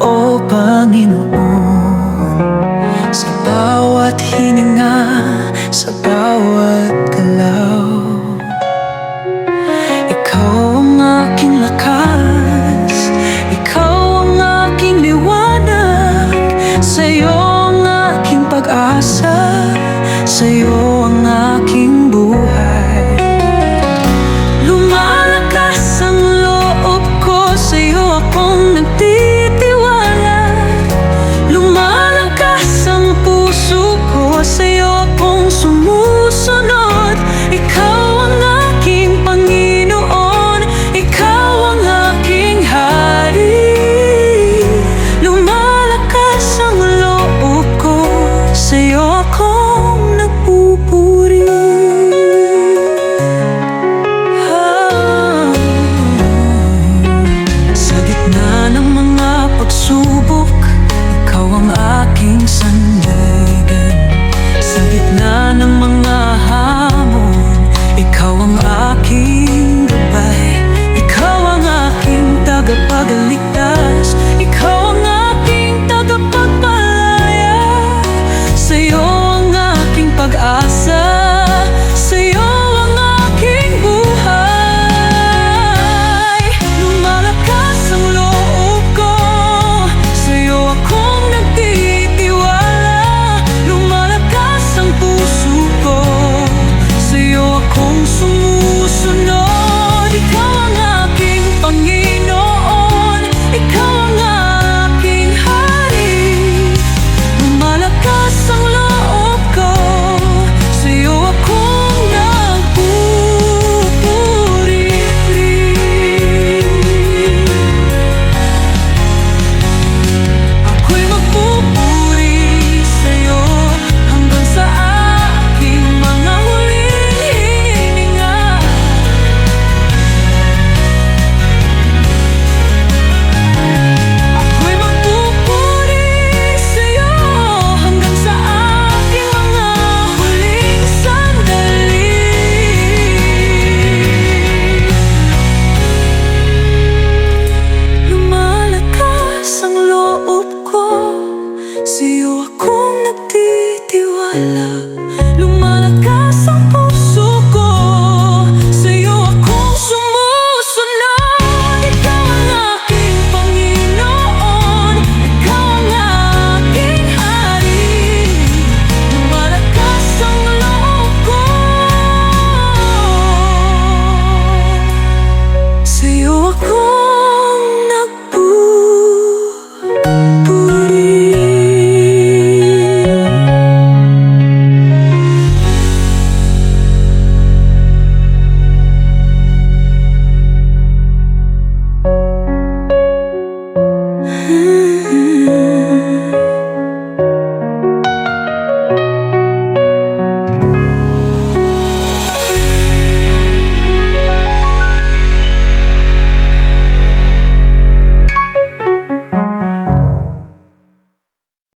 O Panginoon Sa bawat hininga, sa bawat galaw Ikaw ang aking lakas, ikaw ang aking liwanag Sa'yo ang aking pag-asa, sa'yo ang aking buhay. Lumalakas ang loob ko, sa'yo akong